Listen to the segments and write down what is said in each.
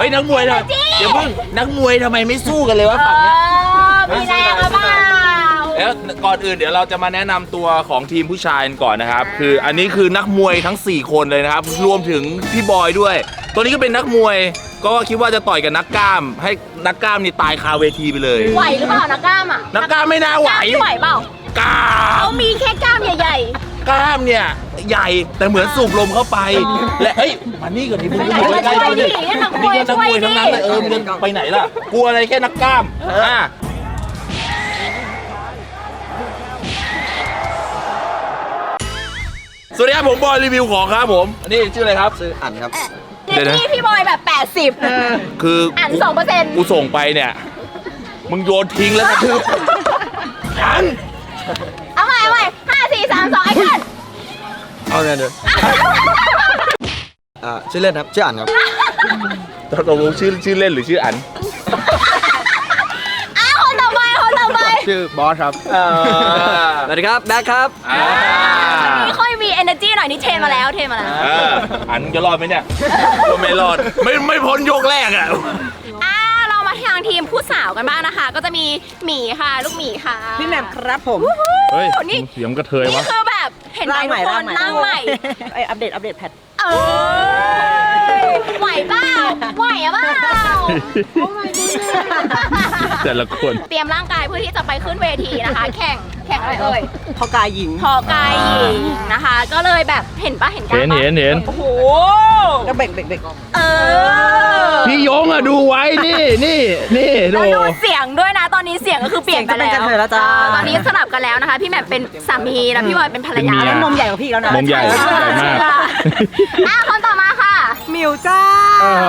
เฮ้ยนักมวยนะเดี๋ยวเพิ่งนักมวยทำไมไม่สู้กันเลยวะเอฝั่งเนี้ยอมีแรงหรือเปล่า แล้วก่อนอื่นเดี๋ยวเราจะมาแนะนำตัวของทีมผู้ชายกันก่อนนะครับอ่าคืออันนี้คือนักมวยทั้ง 4 คนเลยนะครับ รวมถึงพี่บอยด้วย ตัวนี้ก็เป็นนักมวยก็คิดว่าจะต่อยกับนักกล้าม ให้นักกล้ามนี่ตายคาเวทีไปเลย ไหวหรือเปล่านักกล้ามอะนักกล้ามไม่น่าไหวกล้ามที่ไหวเปล่ากล้าเขามมีแค่กล้ามใหญ่ กล้ามเนี่ยใหญ่แต่เหมือนสูบลมเข้าไป และเฮ้ยมานี่ก่อนดิมึงจะอยู่ใกล้ๆกูดิช่วยดินักมนี่วยก็นักมวยทั้งนั้นเลยเออมึงจะไปไหนล่ะกลัวอะไรแค่นักกล้ามอ่าสวัสดีครับผมบอยรีวิวของครับผมอันนี้ชื่ออะไรครับชื่ออันครับๆเดี๋ยวนะนี่พี่บอยแบบ 80 คืออ่านกูสองเปอร์เซ็นต์กูส่งไปเนี่ย มึงโยนทิ้งแล้วกระทืบอัน เอาใหม่เอาใหม่ห้าสี่สามสองไอ้กัน เอาเนี่ยเดี๋ยวอ่าชื่อเล่นครับชื่ออันครับตกลงชื่อชื่อเล่นหรือชื่ออันอ้าวคนต่อไปคนต่อไปชื่อบอสครับสวัสดีครับแบ็คครับอ่านี่ค่อยมี energy หน่อยนี่เทรนมาแล้วเทรนมาแล้วเอออันจะรอดไหมเนี่ยก็ไม่รอดไม่ไม่พ้นยกแรกอะอ่าเรามาทางทีมผู้สาวกันบ้างนะคะ ก็จะมีหมีค่ะ ลูกหมีค่ะพี่แหม่มครับผมเฮ้ยนี่เสียงกระเทยนี่วะ คือแบบเห็นไหมทุกคนร่างใหม่ ไออัปเดต อัปเดตแพท เออไหวเปล่าไหวอะเปล่า แต่ละคน เตรียมร่างกายเพื่อที่จะไปขึ้นเวทีนะคะ แข่งแข่งอะไรเอ่ย พอกายหญิง พอกายหญิงนะคะ ก็เลยแบบเห็นปะเห็นกล้าเห็มนปะเห็นเห็น โอ้โห ก็เบ่งเบ่งเบ่ง เออ พี่ยงอะดูไว้นี่นี่นี่ดูแล้วดูเสียงด้วยนะ ตอนนี้เสียงก็คือเปลี่ยนไปแล้วเสียงจะเป็นกระเทยแล้วจ้าออตอนนี้สลับกันแล้วนะคะ พี่แหม่มเป็นสามีแล้วพี่บอยเป็นภรรยาแล้วนมใหญ่กว่าพี่แล้วนะ นมใหญ่ใหญ่มาก อะคนต่อมา ค่ะมิวจ้า โอ้โห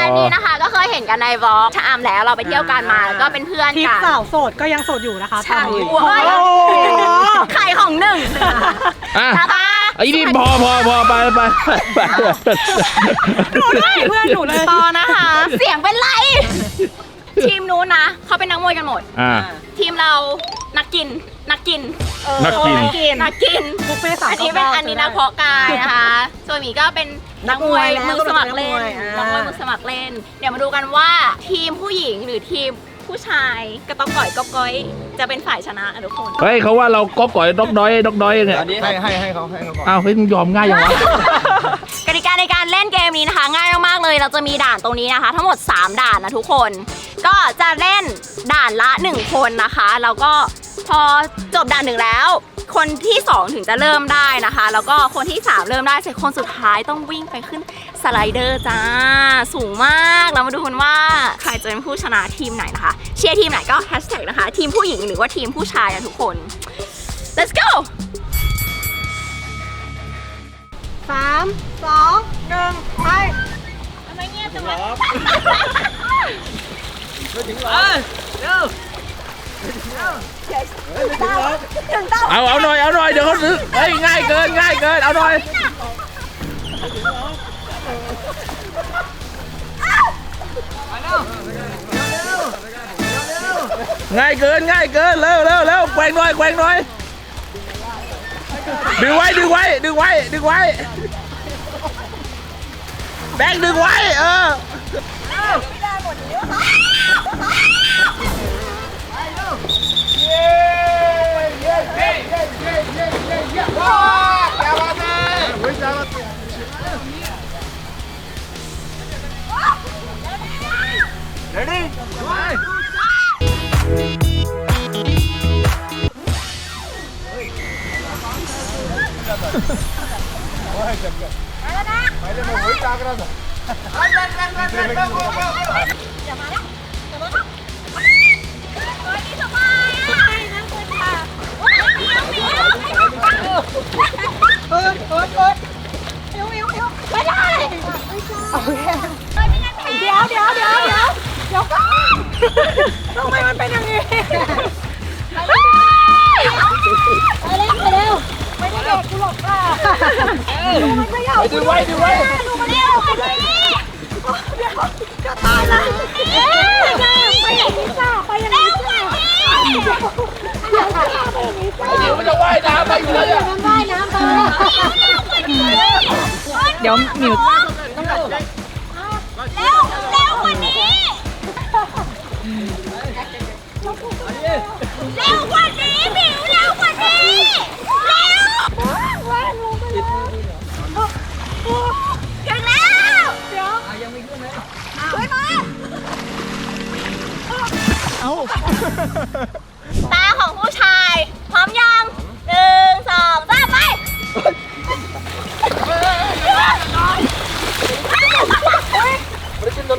อันนี้นะคะก็เคยเห็นกันในวอล์กชะอำแล้วเราไปเที่ยวกันมาแล้วก็เป็นเพื่อนทิปกันสาวโสดก็ยังโสดอยู่นะคะใช่ ตอนนี้โอ้ยขายของหนึ่งอะนะคะไอ้นี่พอพอพอไปไปไปหนูด้วยเพื่อนหนูเลยต่อนะคะ เสียงเป็นไร ทีมนู้นนะเขาเป็นนักมวยกันหมด อ่าทีมเรานักกิน นักกินนักกินนักกิน นักกิน บุฟเฟ่ต์สาวอันนี้เป็นอันนี้นักเพาะกายนะคะ ส่วนหมีก็เป็นนักมวยมือสมัครเล่นนักมวยมือสมัครเล่น เดี๋ยวมาดูกันว่าทีมผู้หญิงหรือทีมผู้ชายกระต้องก่อยก็ก้อย จะเป็นฝ่ายชนะอะทุกคน เฮ้ยเขาว่าเราก๊อปก่อยดอกด้อยดอกด้อยเนี่ยอันนี้ให้ให้ให้เขาให้เขาก่อนอ้าวเฮ้ยมึงยอมง่ายยังวะ กติกาในการเล่นเกมนี้นะคะ ง่ายมากๆเลย เราจะมีด่านตรงนี้นะคะ ทั้งหมด 3 ด่านนะทุกคน ก็จะเล่นด่านละ 1 คนนะคะ แล้วก็ พอจบด่านหนึ่งแล้ว คนที่ 2 ถึงจะเริ่มได้นะคะ แล้วก็คนที่ 3 เริ่มได้เสร็จคนสุดท้ายต้องวิ่งไปขึ้นสไลเดอร์จ้า สูงมากเรามาดูกันว่าใครจะเป็นผู้ชนะทีมไหนนะคะ เชียร์ทีมไหนก็แฮชแท็กนะคะ ทีมผู้หญิงหรือว่าทีมผู้ชายนะทุกคน let's go สามสองหนึ่งไปทำไมเงียบจังวะเอาเอาหน่อยเอาหน่อยเดี๋ยวเขาซื้อเฮ้ยง่ายเกินง่ายเกินเอาหน่อยง่ายเกินง่ายเกินเร็ว เร็วเร็วแกว่งหน่อยแกว่งหน่อยดึงไว้ดึงไว้ดึงไว้ดึงไว้แบงค์ ดึงไว้เอ ดึงไว้ดึงไว้ดูเร็วไปเลยเดี๋ยวจะตายแล้วเอ๊ะไปอย่างนี้จ้าไปอย่างนี้จ้าเดี๋ยวจ้าไปอย่างนี้จ้าเดี๋ยวมันจะว่ายน้ำไปอยู่แล้วเนี่ยมันว่ายน้ำไปเดี๋ยวมิว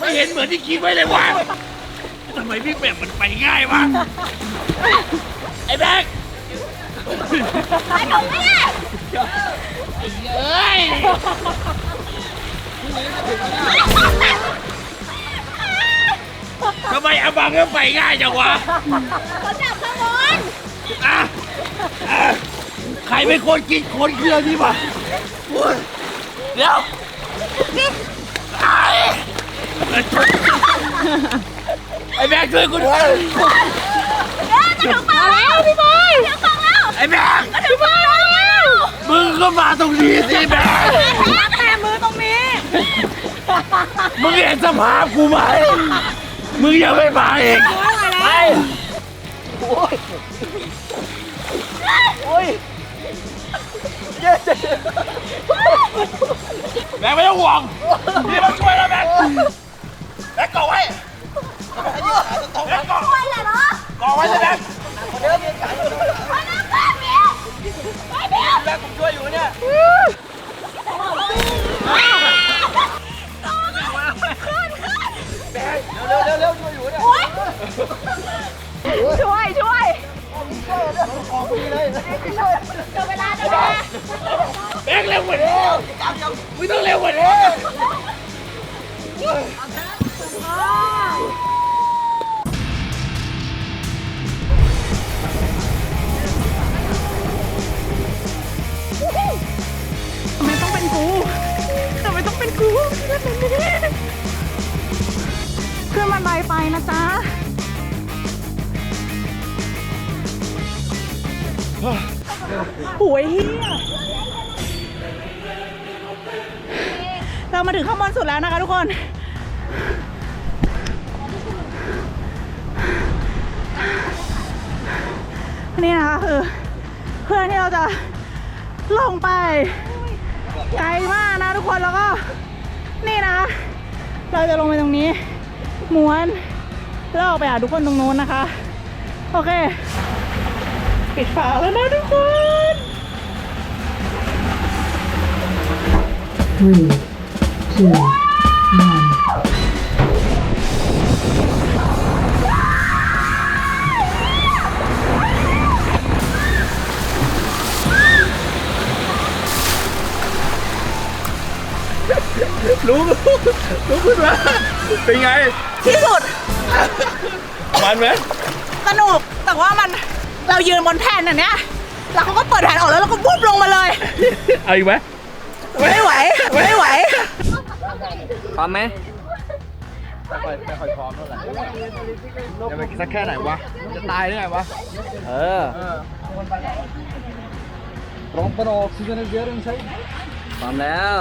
ม่เห็นเหมือนที่คิดไว้เลยว่ะทำไมพี่แบบมันไปง่ายวะ ไอ้แบ๊กไปหนูไม่ได้เอ้ยทำไมอาบังก็ไปง่ายจังวะเขาจับข้างบนอะอะใครเป็นคนกินคนเครื่องนี่วะ เดี๋ยวไอ้ไอ้แบ๊กช่วยกูด้วยเดี๋ยวจะถึงฝั่งแล้วพี่บอยถึงฝั่งแล้วไอ้แบ๊กถึงฝั่งแล้วมึงก็มาตรงนี้สิแบ๊กแค่มือตรงนี้มึงเห็นสภาพกูไหมมึงยังไม่มาเองไป แบงค์ไม่ต้องห่วงพี่มาช่วยแล้วแบงค์แบงค์เกาะไว้แบงค์เกาะช่วยเลยเหรอเกาะไว้เลยแบงค์ไปนะไปเบี้ยไปเบี้ยแบงค์ผมช่วยอยู่เนี่ยช่วยช่วยเดี๋ยวเวลาจะแดง แบงค์เร็วกว่านี้มึงต้องเร็วกว่านี้ทำไมต้องเป็นกูทำไมต้องเป็นกูขึ้เพื่อนบันไดไปนะจ๊ะโหยเฮีย เรามาถึงข้างบนสุดแล้วนะคะทุกคนนี่นะคะคือเพื่อนที่เราจะลงไปไกลมากนะทุกคนแล้วก็นี่นะ เราจะลงไปตรงนี้ม้วนแล้วออกไปหาทุกคนตรงนู้นนะคะ โอเค ปิดฝาแล้วนะทุกคน รู้รู้รู้ขึ้นมาเป็นไง ที่สุด มันไหมสนุก แต่ว่ามันเรายืนบนแผ่นอันเนี้ยแล้วเขาก็เปิดแผ่นออกแล้วเราก็วุบลงมาเลย เอาอีกไหมไม่ไหว ไม่ไหว พร้อมไหมไม่ค่อยไม่ค่อยพร้อมเท่าไหร่จะไปสักแค่ไหนวะ จะตายได้ไงวะ เออพร้อมปนออกซิเจนเยอะใช่พร้อมแล้ว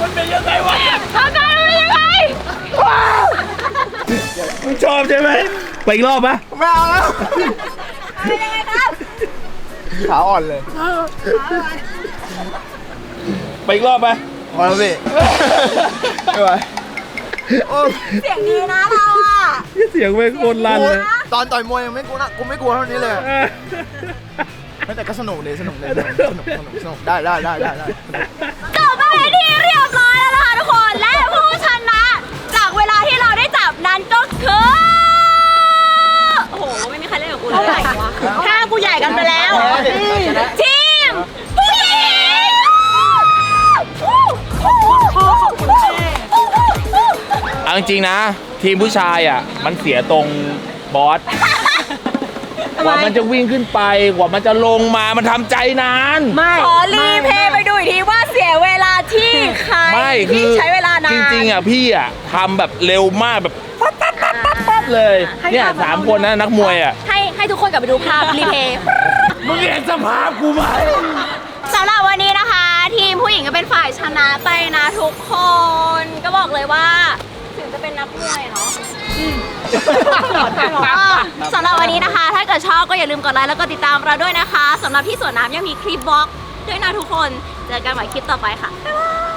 มันเป็นยังไงวะทำการเป็นยังไงมึงชอบใช่ไหมไปอีกรอบปะไม่เอาแล้วเป็นยังไงครับขาอ่อนเลยไปอีกรอบปะพอแล้วพี่ไม่ไหวเสียงดีนะเราอะเสียงไม่งโคตรลั่นเลย ตอนต่อยมวยยังไม่กลัวนะกูไม่กลัวเท่านี้เลยเออไม่ แต่ก็สนุกเลยสนุกเลยสนุกสนุกสนุกสนุกได้ได้ได้ได้ได้จบไปเป็นที่เรียบร้อยแล้วนะคะทุกคน และผู้ชนะ จากเวลาที่เราได้จับนั้นก็คือ โอ้โห ไม่มีใครเล่นกับกูเลยถ้ากูใหญ่กันไปแล้ว ทีมผู้หญิงเอาจริงๆนะ ทีมผู้ชายอะ มันเสียตรงบอส กว่ามันจะวิ่งขึ้นไปกว่ามันจะลงมามันทำใจนานไม่ขอรีเพลย์ไปดูอีกทีว่าเสียเวลาที่ใครไม่คืที่อใช้เวลานานจริงๆอะพี่อะทำแบบเร็วมากแบบปั๊บปั๊บปั๊บปั๊บปั๊บเลยเนี่ยสามคนนะนักมวยอะให้ให้ทุกคนกลับไปดูภาพรีเพย์มึงเห็นสภาพกูไหมสำหรับวันนี้นะคะ ทีมผู้หญิงก็เป็นฝ่ายชนะไปนะทุกคน ก็บอกเลยว่า ถึงจะเป็นนักมวยเนาะก็ สำหรับวันนี้นะคะ ถ้าเกิดชอบก็อย่าลืมกดไลค์แล้วก็ติดตามเราด้วยนะคะสำหรับที่สวนน้ำยังมีคลิปบล็อกด้วยนะทุกคน เจอกันใหม่คลิปต่อไปค่ะบ๊ายบาย